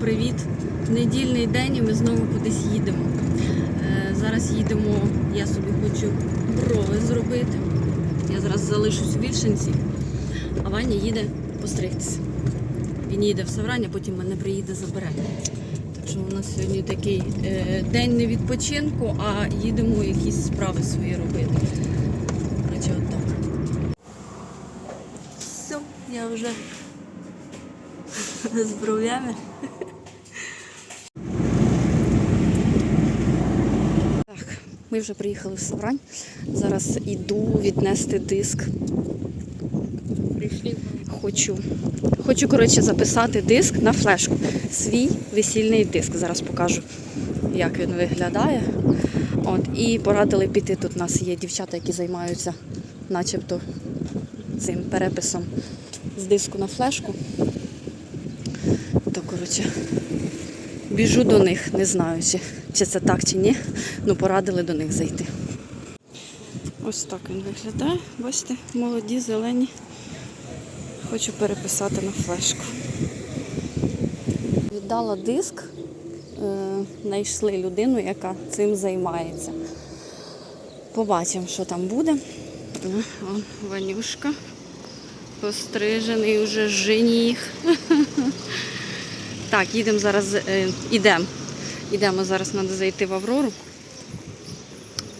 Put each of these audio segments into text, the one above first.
привіт! Недільний день і ми знову кудись їдемо. Е, Зараз їдемо, я собі хочу брови зробити. Я зараз залишусь у Вільшинці, а Ваня їде постригтися. Він їде в Саврання, потім мене приїде забере. Так що у нас сьогодні такий е, день не відпочинку, а їдемо якісь справи свої робити. Коротше, отак. Все, я вже з бровями. Так, ми вже приїхали в Саврань. Зараз іду віднести диск. Хочу, хочу коротше, записати диск на флешку. Свій весільний диск. Зараз покажу, як він виглядає. От, і порадили піти. Тут у нас є дівчата, які займаються начебто цим переписом з диску на флешку. То, коротше, біжу до них, не знаю, чи, чи це так, чи ні. Ну, порадили до них зайти. Ось так він виглядає. Бачите, молоді, зелені. Хочу переписати на флешку. Віддала диск, е, знайшли людину, яка цим займається. Побачимо, що там буде. Вон Ванюшка. Пострижений уже жених. Так, їдемо зараз, е, ідемо. Ідемо зараз, треба зайти в Аврору.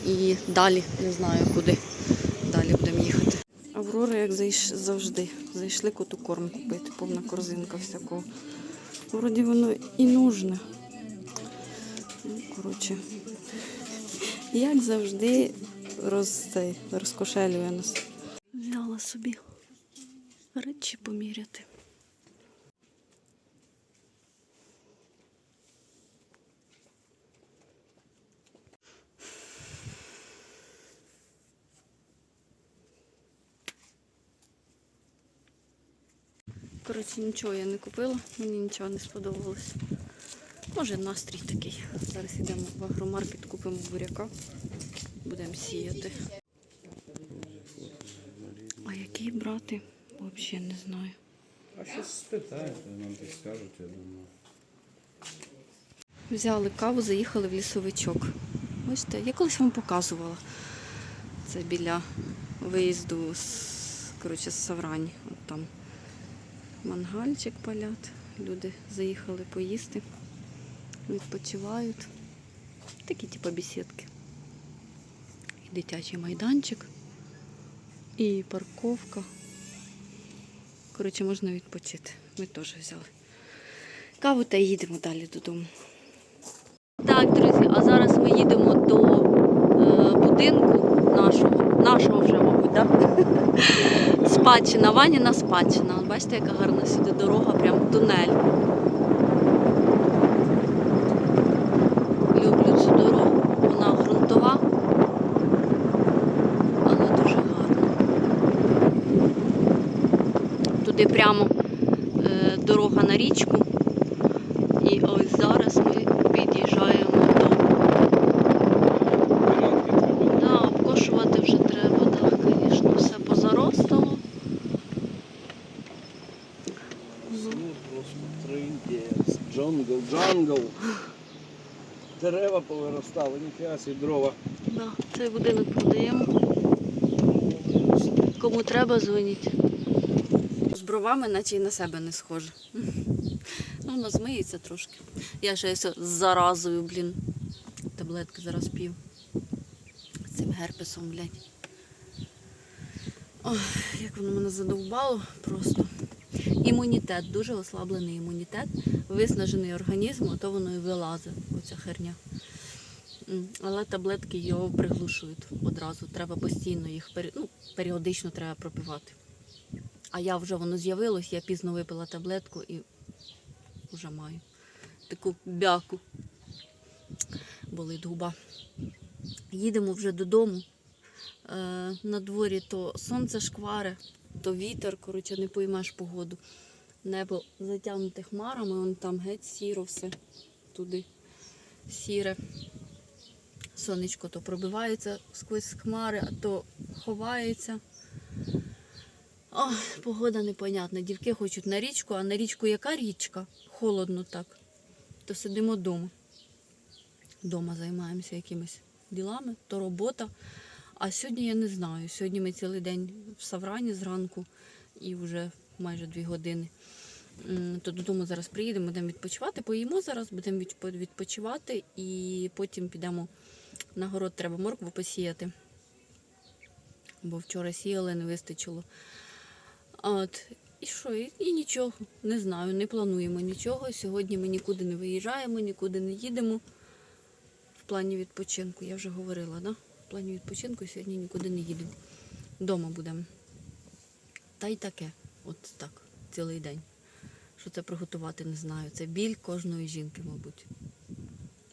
І далі, не знаю куди. Далі будемо їхати. Аврора, як завжди, зайшли коту корм купити, повна корзинка всякого. Вроді воно і нужне. Ну, коротше, як завжди, роз... розкошелює нас. Взяла собі речі поміряти. Коротше, нічого я не купила, мені нічого не сподобалось. Може настрій такий. Зараз йдемо в агромаркет, купимо буряка, будемо сіяти. А який брати? Взагалі не знаю. А щось спитаєте, нам так скажуть, я думаю. Взяли каву, заїхали в лісовичок. Бачите, я колись вам показувала. Це біля виїзду з, коротше, з Саврані. От там мангальчик палять. Люди заїхали поїсти, відпочивають. Такі типу бесідки. І дитячий майданчик, і парковка. Коротше, можна відпочити. Ми теж взяли каву та їдемо далі додому. Так, друзі, а зараз ми їдемо до е, будинку нашого, нашого вже, мабуть, да? Спадщина, Ваніна спадщина. Бачите, яка гарна сюди дорога, прям тунель. Люблю цю дорогу. Вона ґрунтова, але дуже гарна. Туди прямо е, дорога на річку. І ось зараз ми під'їжджаємо до Порядки треба. Да, обкошувати вже треба, так, звісно, все позаростало. Трындець, джонгл, джангл. Дерева повиростали, ніфіга сі дрова. Да, цей будинок продаємо. Кому треба, дзвоніть. З бровами, наче й на себе не схоже. Ну, воно змиється трошки. Я ще з заразою, блін. Таблетки зараз п'ю. З цим герпесом, блядь. Ой, як воно мене задовбало просто. Імунітет, дуже ослаблений імунітет, виснажений організм, а то воно і вилазить, оця херня. Але таблетки його приглушують одразу. Треба постійно їх ну, періодично треба пропивати. А я вже воно з'явилось, я пізно випила таблетку і вже маю таку бяку. Болить губа. Їдемо вже додому. Е, на дворі то сонце шкваре, то вітер, коротше, не поймеш погоду. Небо затягнуте хмарами, вон там геть сіро все туди сіре. Сонечко то пробивається сквозь хмари, а то ховається. Ой, погода непонятна. Дівки хочуть на річку, а на річку яка річка? Холодно так. то сидимо вдома. Дома займаємося якимись ділами, то робота. А сьогодні я не знаю. Сьогодні ми цілий день в Саврані зранку і вже майже дві години. То додому зараз приїдемо, будемо відпочивати, поїмо зараз, будемо відпочивати і потім підемо на город, треба моркву посіяти. Бо вчора сіяли, не вистачило. От. І що? І, і нічого, не знаю, не плануємо нічого. Сьогодні ми нікуди не виїжджаємо, нікуди не їдемо. В плані відпочинку, я вже говорила, да? В плані відпочинку сьогодні нікуди не їдемо. Дома будемо. Та й таке. От так, цілий день. Що це приготувати, не знаю. Це біль кожної жінки, мабуть.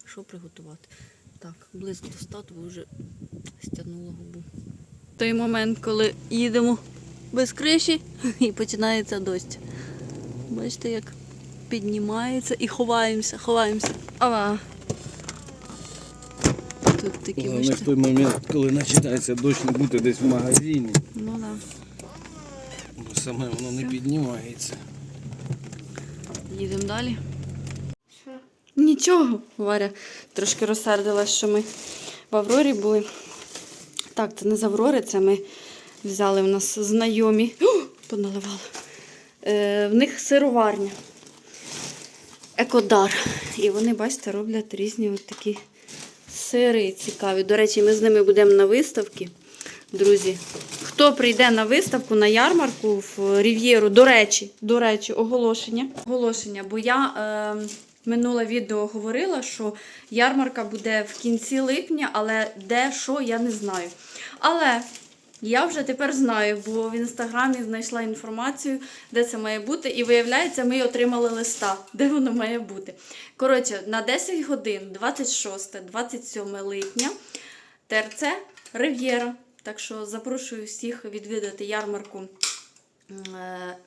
Що приготувати? Так, близько до стату вже стягнула губу. Той момент, коли їдемо без криші і починається дощ. Бачите, як піднімається і ховаємося, ховаємося. Ава. Тут такі Головне в той момент, коли починається дощ, не бути десь в магазині, Ну да. бо саме воно не піднімається. Їдемо далі. Нічого, Варя трошки розсердилась, що ми в Аврорі були. Так, це не з Аврори, це ми взяли в нас знайомі. О, поналивали. Е, в них сироварня. Екодар. І вони, бачите, роблять різні от такі сири цікаві. До речі, ми з ними будемо на виставці. Друзі, хто прийде на виставку на ярмарку в Рів'єру, до речі, до речі, оголошення. Оголошення, бо я е, минуле відео говорила, що ярмарка буде в кінці липня, але де що, я не знаю. Але я вже тепер знаю, бо в інстаграмі знайшла інформацію, де це має бути, і виявляється, ми отримали листа, де воно має бути. Коротше, на 10 годин, 26-27 липня, ТРЦ Рив'єра. Так що запрошую всіх відвідати ярмарку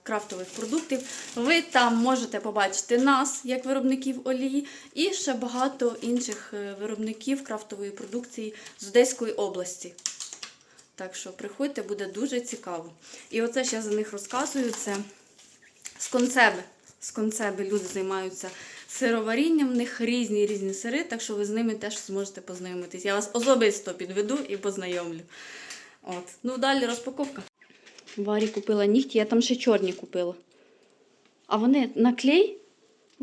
крафтових продуктів. Ви там можете побачити нас, як виробників олії, і ще багато інших е, виробників крафтової продукції з Одеської області. Так що приходьте, буде дуже цікаво. І оце я за них розказую. Це з концеби. З концеби люди займаються сироварінням, в них різні різні сири, так що ви з ними теж зможете познайомитись. Я вас особисто підведу і познайомлю. От. Ну, далі розпаковка. Варі купила нігті, я там ще чорні купила. А вони на клей?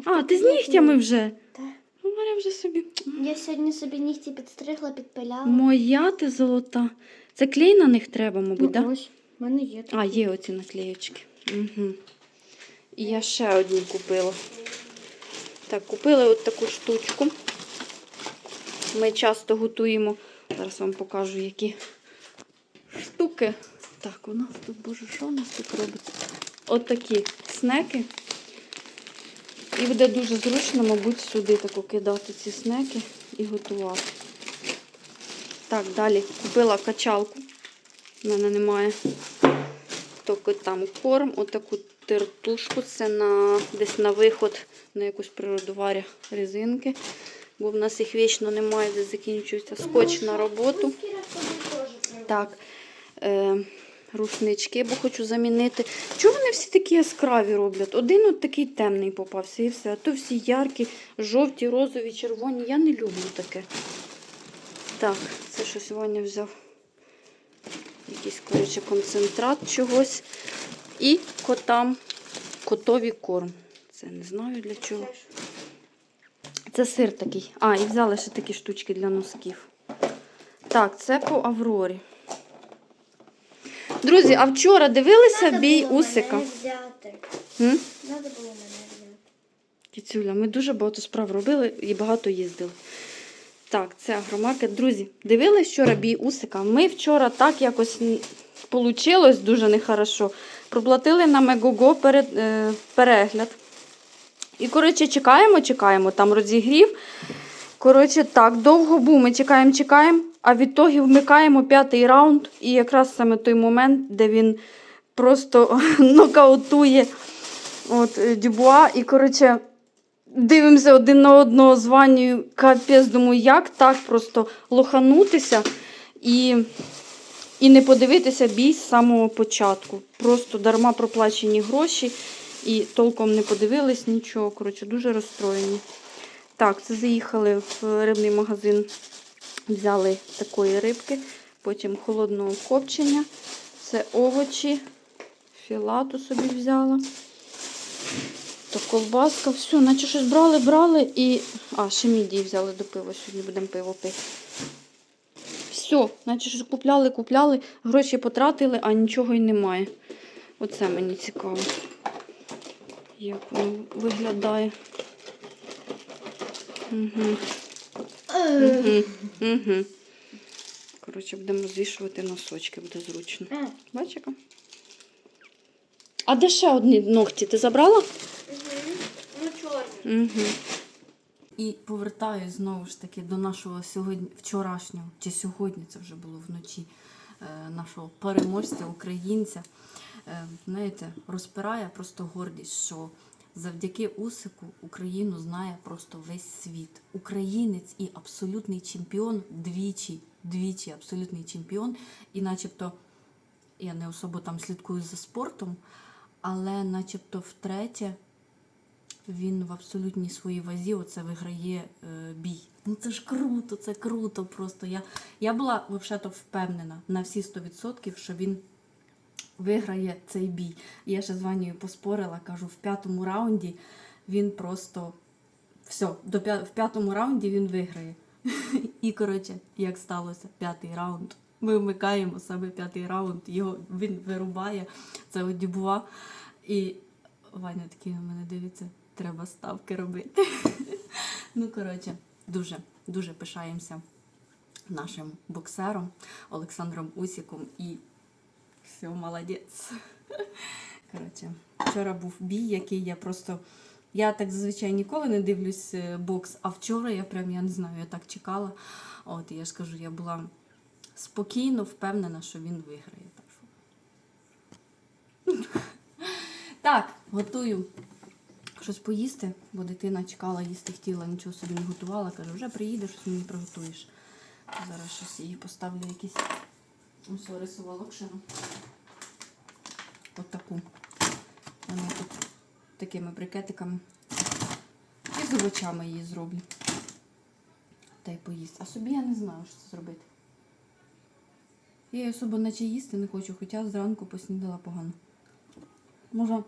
А, ти з нігтями вже. Так. Ну, Варя вже собі. Я сьогодні собі нігті підстригла, підпиляла. Моя ти золота. Це клей на них треба, мабуть, так? Да? ось, в мене є. А, є оці наклеєчки. Угу. І я ще одні купила. Так, купили от таку штучку. Ми часто готуємо. Зараз вам покажу, які штуки. Так, у нас тут, боже, що у нас тут робиться? От такі снеки. І буде дуже зручно, мабуть, сюди тако кидати ці снеки і готувати. Так, далі купила качалку. У мене немає. Тільки там корм, отаку тертушку. Це на, десь на виход на якусь природоваря резинки. Бо в нас їх вічно немає, де закінчується скотч на роботу. Так, е, рушнички, бо хочу замінити. Чого вони всі такі яскраві роблять? Один от такий темний попався і все. А то всі яркі, жовті, розові, червоні. Я не люблю таке. Так, це щось Ваня взяв. Якийсь, коротше, концентрат чогось. І котам котові корм. Це не знаю для чого. Це сир такий. А, і взяли ще такі штучки для носків. Так, це по Аврорі. Друзі, а вчора дивилися бій Усика? взяти. М? Надо було мене взяти. Кіцюля, ми дуже багато справ робили і багато їздили. Так, це агромаркет. Друзі, дивились вчора бій Усика. Ми вчора так якось вийшло дуже нехорошо. Проплатили на Мегого перед, е, перегляд. І, коротше, чекаємо, чекаємо, там розігрів. Коротше, так, довго був, ми чекаємо, чекаємо, а відтоді вмикаємо п'ятий раунд. І якраз саме той момент, де він просто нокаутує от, е, Дюбуа. І, коротше, дивимося один на одного з Ванею, капець, думаю, як так просто лоханутися і, і не подивитися бій з самого початку. Просто дарма проплачені гроші і толком не подивились нічого. Коротше, дуже розстроєні. Так, це заїхали в рибний магазин, взяли такої рибки, потім холодного копчення, це овочі, філату собі взяла. То колбаска, все, наче щось брали, брали і. А, ще мідії взяли до пива, сьогодні будемо пиво пити. Все, наче щось купляли, купляли, гроші потратили, а нічого й немає. Оце мені цікаво, як воно виглядає. Угу. Угу. Угу. Коротше, будемо розвішувати носочки, буде зручно. А, Бачиш? яка? А де ще одні ногті? Ти забрала? ну. Угу. І повертаюсь знову ж таки до нашого сьогодні, вчорашнього, чи сьогодні це вже було вночі, е, нашого переможця, українця. Е, Знаєте, розпирає просто гордість, що завдяки Усику Україну знає просто весь світ. Українець і абсолютний чемпіон двічі, двічі абсолютний чемпіон. І начебто я не особо там слідкую за спортом, але начебто втретє він в абсолютній своїй вазі оце виграє е, бій. Ну це ж круто, це круто просто. Я, я була взагалі впевнена на всі 100%, що він виграє цей бій. Я ще з Ванією поспорила, кажу, в п'ятому раунді він просто все, до п'я- в п'ятому раунді він виграє. І коротше, як сталося, п'ятий раунд. Ми вмикаємо саме п'ятий раунд, його він вирубає, це одібува. І Ваня такий на мене дивиться, треба ставки робити. ну, коротше, дуже, дуже пишаємося нашим боксером Олександром Усіком і все, молодець. Коротше, вчора був бій, який я просто. Я так зазвичай ніколи не дивлюсь е, бокс, а вчора я прям, я не знаю, я так чекала. От, я ж кажу, я була спокійно впевнена, що він виграє. Так, що... так готую щось поїсти, бо дитина чекала, їсти хотіла, нічого собі не готувала. Каже, вже приїдеш, щось мені приготуєш. Зараз щось її поставлю якісь рисова локшину. От таку. Вона тут такими брикетиками. І з овочами її зроблю. Та й поїсть. А собі я не знаю, що це зробити. Я її особо наче їсти не хочу, хоча зранку поснідала погано. Може,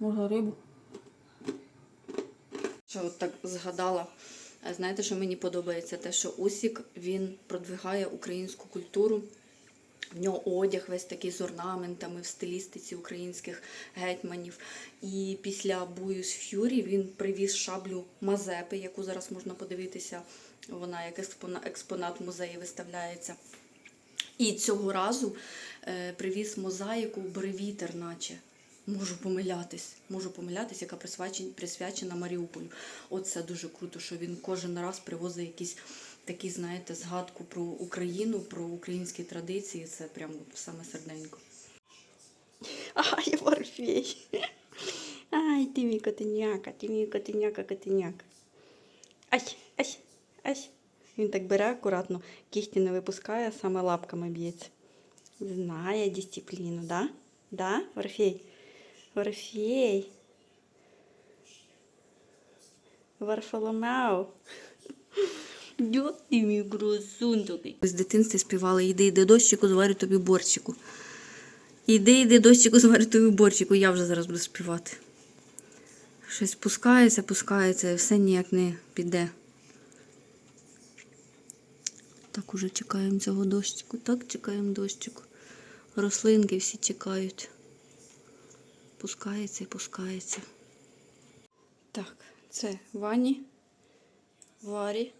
може рибу. Що от так згадала. Знаєте, що мені подобається? Те, що Усік він продвигає українську культуру. В нього одяг весь такий з орнаментами в стилістиці українських гетьманів. І після бою з Ф'юрі він привіз шаблю Мазепи, яку зараз можна подивитися. Вона як експонат музеї виставляється. І цього разу е, привіз мозаїку Бревітер, наче. Можу помилятись, можу помилятись, яка присвячена, Маріуполю. От це дуже круто, що він кожен раз привозить якісь такі, знаєте, згадку про Україну, про українські традиції. Це прямо саме серденько. Ай, Орфей. Ай, ти мій котеняка, ти мій котеняка, котеняка. Ай, ай, ай. Він так бере акуратно, кіхті не випускає, саме лапками б'ється. Знає дисципліну, да? Да, Орфей? Орфей. Варфоломео. Ти мій красун. З дитинства співали «Іди, йди дощику, зварю тобі борщику». Іди, йди дощику, зварю тобі борщику. Я вже зараз буду співати. Щось пускається, пускається, і все ніяк не піде. Так уже чекаємо цього дощику. Так чекаємо дощику. Рослинки всі чекають. Пускається і пускається. Так, це Вані, Варі.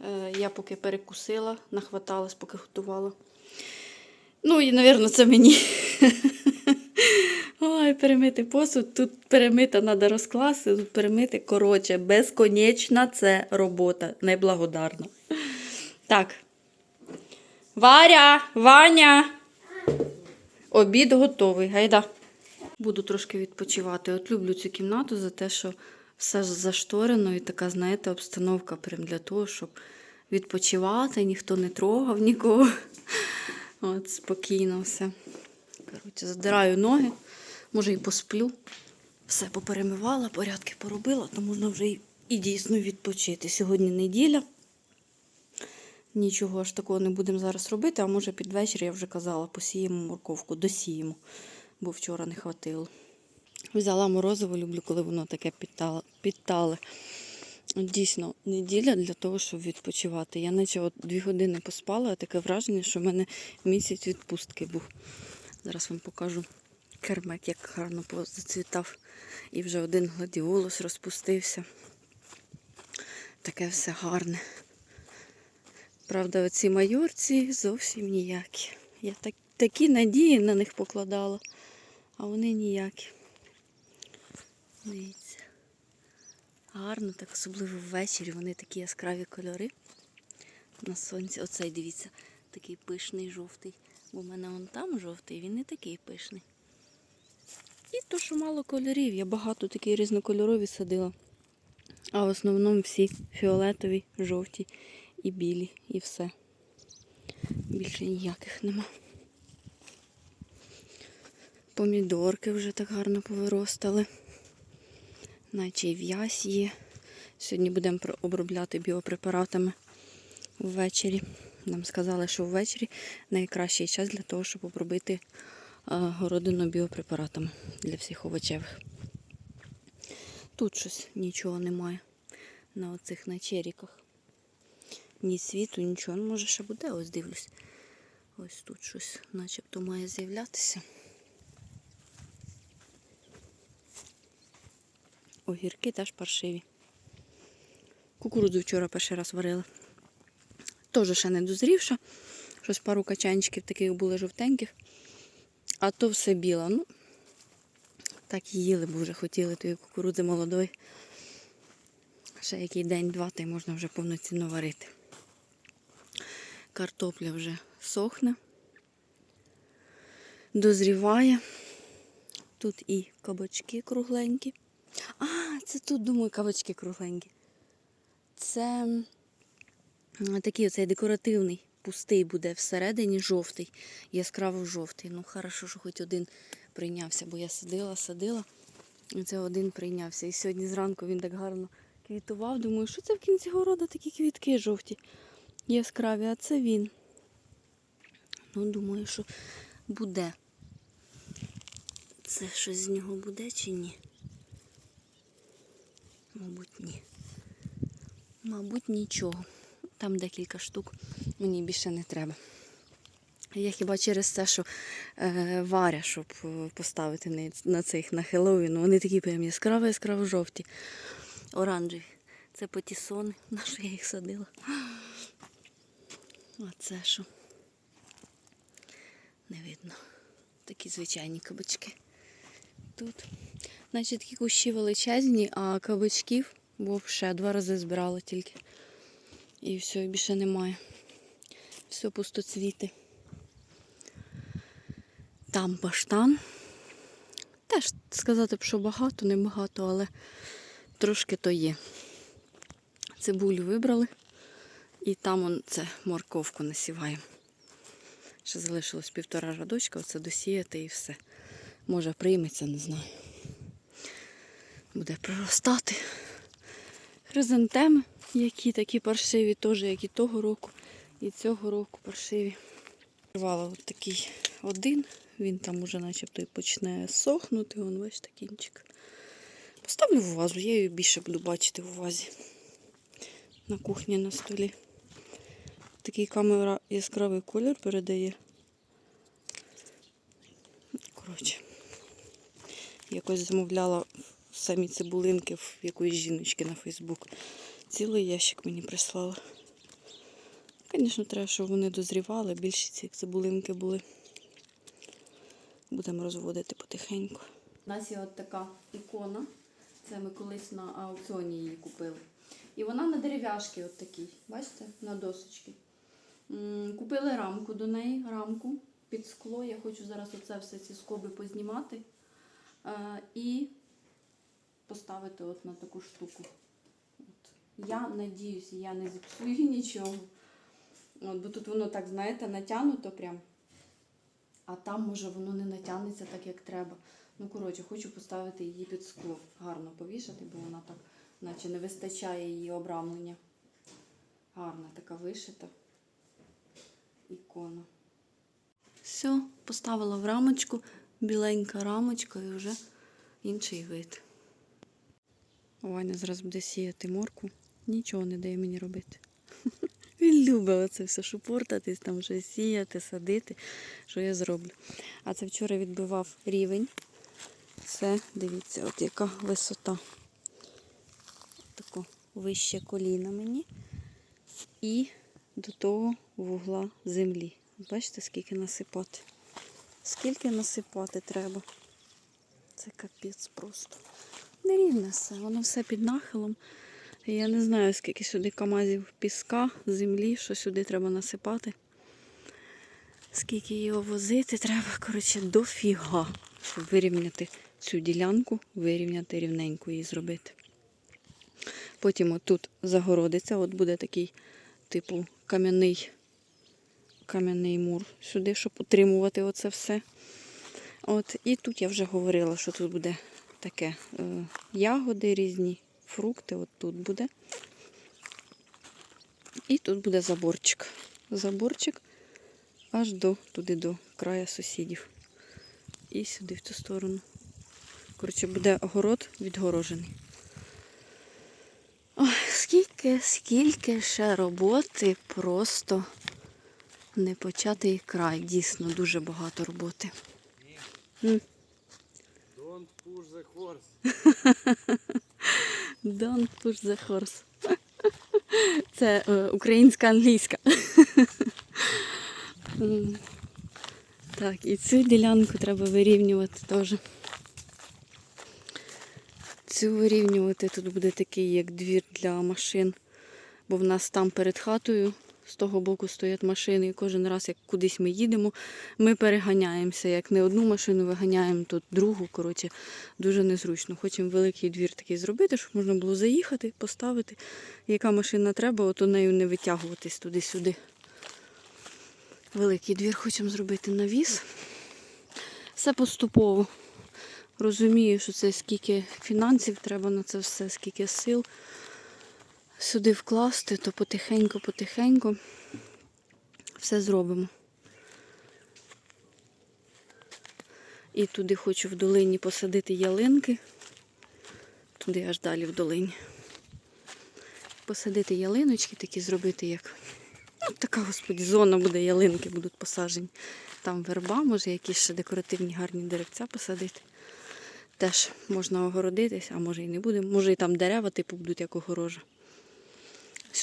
Е, я поки перекусила, нахваталась, поки готувала. Ну і, мабуть, це мені. Ой, перемити посуд. Тут перемита треба розкласти, тут перемити. Коротше, безконечна це робота. Неблагодарна. Так. Варя, Ваня. Обід готовий. Гайда. Буду трошки відпочивати. От люблю цю кімнату за те, що все ж зашторено і така, знаєте, обстановка прям для того, щоб відпочивати, ніхто не трогав нікого. От, спокійно все. Коротше, задираю ноги, може і посплю. Все поперемивала, порядки поробила, то можна вже і і дійсно відпочити. Сьогодні неділя. Нічого ж такого не будемо зараз робити, а може під вечір, я вже казала, посіємо морковку, досіємо, бо вчора не хватило. Взяла морозиво, люблю, коли воно таке підтале. Дійсно, неділя для того, щоб відпочивати. Я наче от дві години поспала, а таке враження, що в мене місяць відпустки був. Зараз вам покажу кермек, як гарно зацвітав. І вже один гладіолус розпустився. Таке все гарне. Правда, оці майорці зовсім ніякі. Я так, такі надії на них покладала, а вони ніякі. Дивіться. Гарно, так особливо ввечері. Вони такі яскраві кольори на сонці. Оцей дивіться, такий пишний жовтий. Бо в мене он там жовтий, він не такий пишний. І то, що мало кольорів. Я багато такі різнокольорові садила. А в основному всі фіолетові, жовті і білі, і все. Більше ніяких нема. Помідорки вже так гарно повиростали. Наче в'язь є. Сьогодні будемо обробляти біопрепаратами ввечері. Нам сказали, що ввечері найкращий час для того, щоб обробити е, городину біопрепаратами для всіх овочевих. Тут щось нічого немає на оцих начеріках. Ні світу, нічого. Може ще буде, ось дивлюсь. Ось тут щось начебто має з'являтися. Огірки теж паршиві. Кукурудзу вчора перший раз варила. Теж ще не дозрівша. Щось пару качанчиків таких були жовтеньких. А то все біло. Ну, так їли, бо вже хотіли тої кукурудзи молодої. Ще який день-два, та й можна вже повноцінно варити. Картопля вже сохне, дозріває. Тут і кабачки кругленькі. А, це тут, думаю, кабачки кругленькі. Це такий оцей декоративний, пустий буде всередині жовтий, яскраво жовтий. Ну, хорошо, що хоч один прийнявся, бо я садила, садила. І це один прийнявся. І сьогодні зранку він так гарно квітував. Думаю, що це в кінці города такі квітки жовті, яскраві, а це він. Ну, думаю, що буде. Це щось з нього буде чи ні? Мабуть, ні. Мабуть, нічого. Там декілька штук мені більше не треба. Я хіба через те, що е, варя, щоб е, поставити на, цих на Хеллоуін, вони такі прям яскраво яскраво жовті, оранжеві. Це патісони, на що я їх садила. А це що? Не видно. Такі звичайні кабачки. Тут. Значить, такі кущі величезні, а кабачків, бо ще два рази збирала тільки. І все, більше немає. Все пустоцвіти. Там баштан. Теж сказати б, що багато, не багато, але трошки то є. Цибулю вибрали. І там он це морковку насіваємо. Ще залишилось півтора радочка, оце досіяти і все. Може прийметься, не знаю. Буде проростати. Хризантеми, які такі паршиві, теж, як і того року, і цього року паршиві. Рвала от такий один, він там уже начебто і почне сохнути, вон бачите, кінчик. Поставлю в вазу, я її більше буду бачити в вазі. На кухні на столі. Такий камера яскравий колір передає. Коротше, якось замовляла самі цибулинки в якоїсь жіночки на Фейсбук. Цілий ящик мені прислала. Звісно, треба, щоб вони дозрівали, більше ці цибулинки були. Будемо розводити потихеньку. У нас є от така ікона. Це ми колись на аукціоні її купили. І вона на дерев'яшки от такій, бачите, на досочки. Купили рамку до неї, рамку під скло. Я хочу зараз оце все ці скоби познімати е, і поставити от на таку штуку. От. Я надіюся, я не зіпсую нічого. От, бо тут воно так, знаєте, натягнуто прям. А там, може, воно не натягнеться так, як треба. Ну, коротше, хочу поставити її під скло. Гарно повішати, бо вона так наче не вистачає її обрамлення. Гарна така вишита ікона. Все, поставила в рамочку, біленька рамочка і вже інший вид. Ваня зараз буде сіяти морку. Нічого не дає мені робити. Він любить це все шупортатись, там щось сіяти, садити, що я зроблю. А це вчора відбивав рівень. Це, дивіться, от яка висота. Тако вище коліна мені. І до того вугла землі. Бачите, скільки насипати? Скільки насипати треба? Це капець просто. Нерівне все, воно все під нахилом. Я не знаю, скільки сюди камазів піска, землі, що сюди треба насипати. Скільки його возити треба, коротше, дофіга, щоб вирівняти цю ділянку, вирівняти рівненько її зробити. Потім отут загородиться, от буде такий, типу, кам'яний кам'яний мур сюди, щоб утримувати оце все. От, і тут я вже говорила, що тут буде таке е, ягоди різні, фрукти, от тут буде. І тут буде заборчик. Заборчик аж до туди до краю сусідів. І сюди в цю сторону. Коротше, буде город відгорожений. Ой, скільки, скільки ще роботи просто непочатий край. Дійсно, дуже багато роботи. М. Don't push the horse. Don't push the horse. Це е, українська англійська. Так, і цю ділянку треба вирівнювати теж. Цю вирівнювати тут буде такий, як двір для машин. Бо в нас там перед хатою з того боку стоять машини, і кожен раз, як кудись ми їдемо, ми переганяємося. Як не одну машину виганяємо, то другу. Коротше, дуже незручно. Хочемо великий двір такий зробити, щоб можна було заїхати, поставити. Яка машина треба, ото нею не витягуватись туди-сюди. Великий двір хочемо зробити навіс. Все поступово. Розумію, що це скільки фінансів треба на це все, скільки сил сюди вкласти, то потихеньку-потихеньку все зробимо. І туди хочу в долині посадити ялинки. Туди аж далі в долині. Посадити ялиночки, такі зробити, як ну, така, господі, зона буде, ялинки будуть посаджені. Там верба, може, якісь ще декоративні гарні деревця посадити. Теж можна огородитись, а може і не буде. Може і там дерева типу будуть як огорожа.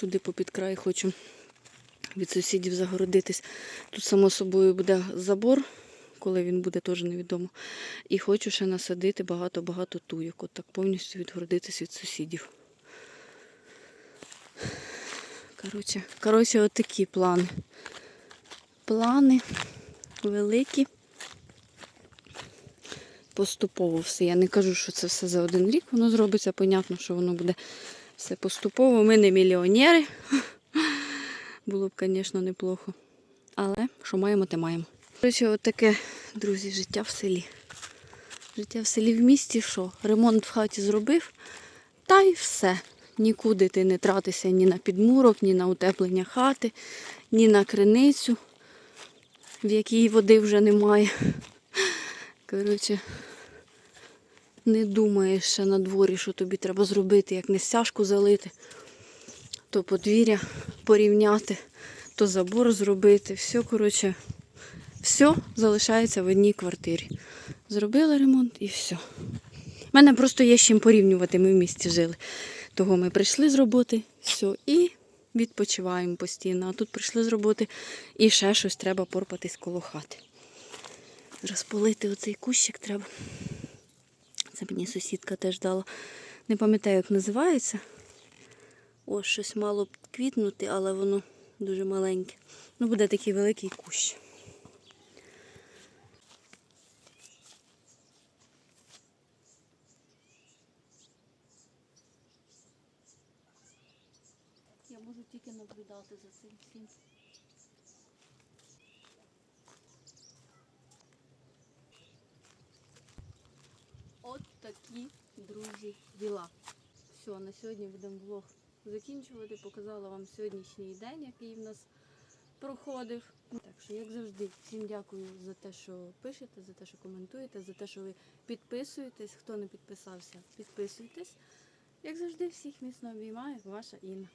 Сюди попід край хочу від сусідів загородитись. Тут, само собою, буде забор, коли він буде, теж невідомо. І хочу ще насадити багато-багато туйок. От так повністю відгородитись від сусідів. Коротше, коротше, от такі плани. Плани великі. Поступово все. Я не кажу, що це все за один рік воно зробиться. Понятно, що воно буде все поступово. Ми не мільйонери. Було б, звісно, неплохо. Але що маємо, те маємо. Коротше, от таке, друзі, життя в селі. Життя в селі в місті, що? Ремонт в хаті зробив, та й все. Нікуди ти не тратишся ні на підмурок, ні на утеплення хати, ні на криницю, в якій води вже немає. Коротше, не думаєш ще на дворі, що тобі треба зробити, як не стяжку залити, то подвір'я порівняти, то забор зробити. Все, коротше, все залишається в одній квартирі. Зробила ремонт і все. У мене просто є з чим порівнювати, ми в місті жили. Того ми прийшли з роботи, все, і відпочиваємо постійно. А тут прийшли з роботи і ще щось треба порпатись коло хати. Розполити оцей кущик треба. Це мені сусідка теж дала. Не пам'ятаю, як називається. Ось щось мало б квітнути, але воно дуже маленьке. Ну, буде такий великий кущ. Я можу тільки наблюдати за цим всім. От такі, друзі, діла. все, сьогодні будемо влог закінчувати. Показала вам сьогоднішній день, який в нас проходив. Так що, як завжди, всім дякую за те, що пишете, за те, що коментуєте, за те, що ви підписуєтесь. Хто не підписався, підписуйтесь. Як завжди, всіх міцно обіймаю, ваша Інна.